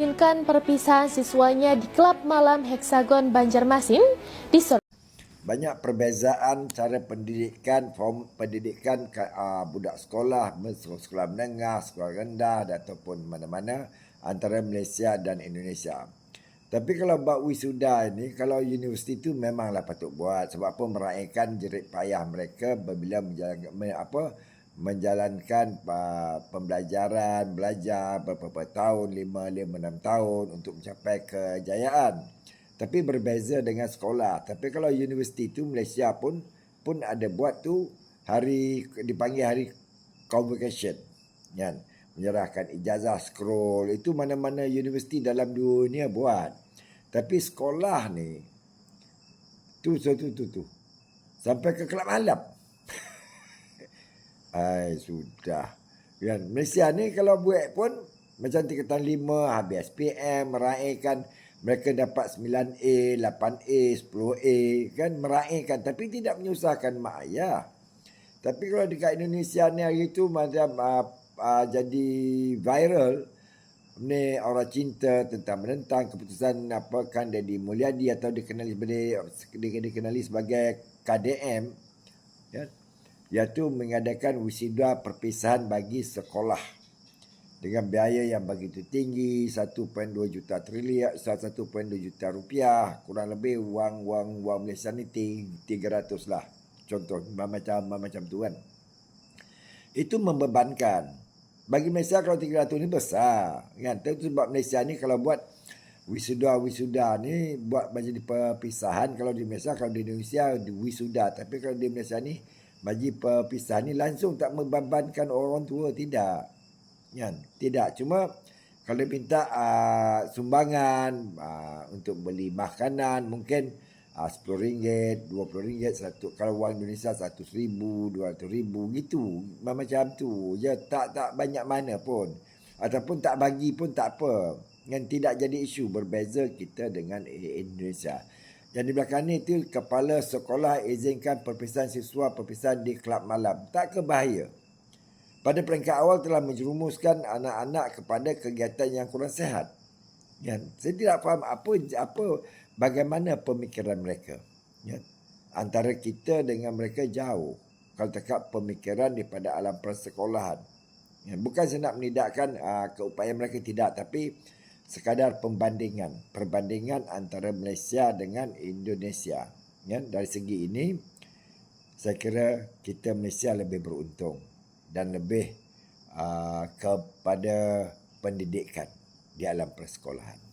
Inkan perpisahan siswanya di Kelab Malam Heksagon Banjarmasin di Sor- banyak perbezaan cara pendidikan form pendidikan uh, budak sekolah sekolah menengah sekolah rendah ataupun mana-mana antara Malaysia dan Indonesia. Tapi kalau buat wisuda ini kalau universiti itu memanglah patut buat sebab apa meraihkan jerit payah mereka apabila menjalankan apa menjalankan uh, pembelajaran belajar beberapa tahun 5 5 6 tahun untuk mencapai kejayaan tapi berbeza dengan sekolah. Tapi kalau universiti tu Malaysia pun pun ada buat tu hari dipanggil hari convocation. Kan? Menyerahkan ijazah scroll itu mana-mana universiti dalam dunia buat. Tapi sekolah ni tu tu tu tu, tu. sampai ke kelab malam. Ai sudah. Kan Malaysia ni kalau buat pun macam tingkatan 5 habis SPM meraihkan mereka dapat 9A, 8A, 10A kan meraihkan tapi tidak menyusahkan mak ayah. Tapi kalau dekat Indonesia ni hari tu macam uh, uh, jadi viral ni orang cinta tentang menentang keputusan apa kan Dedi Mulyadi atau dikenali sebagai dikenali sebagai KDM ya iaitu mengadakan wisuda perpisahan bagi sekolah. Dengan biaya yang begitu tinggi 1.2 juta trilion 1.2 juta rupiah kurang lebih wang wang Malaysia ni 300 lah. Contoh macam macam tu kan. Itu membebankan. Bagi Malaysia kalau 300 ni besar kan? Itu sebab Malaysia ni kalau buat wisuda wisuda ni buat macam di perpisahan kalau di Malaysia kalau di Indonesia wisuda. Tapi kalau di Malaysia ni bagi perpisahan ni langsung tak membebankan orang tua tidak Kan? Tidak cuma kalau minta uh, sumbangan uh, untuk beli makanan mungkin uh, RM10, RM20, satu kalau wang Indonesia RM100,000, RM200,000 gitu. Macam tu. Ya tak tak banyak mana pun. Ataupun tak bagi pun tak apa. Yang tidak jadi isu berbeza kita dengan Indonesia. Yang di belakang ni tu kepala sekolah izinkan perpisahan siswa perpisahan di kelab malam. Tak ke bahaya? pada peringkat awal telah menjerumuskan anak-anak kepada kegiatan yang kurang sehat. Ya, saya tidak faham apa apa bagaimana pemikiran mereka. Ya, antara kita dengan mereka jauh. Kalau cakap pemikiran daripada alam persekolahan. Ya, bukan saya nak menidakkan uh, keupayaan mereka tidak, tapi sekadar pembandingan, perbandingan antara Malaysia dengan Indonesia. Ya, dari segi ini, saya kira kita Malaysia lebih beruntung dan lebih uh, kepada pendidikan di alam persekolahan.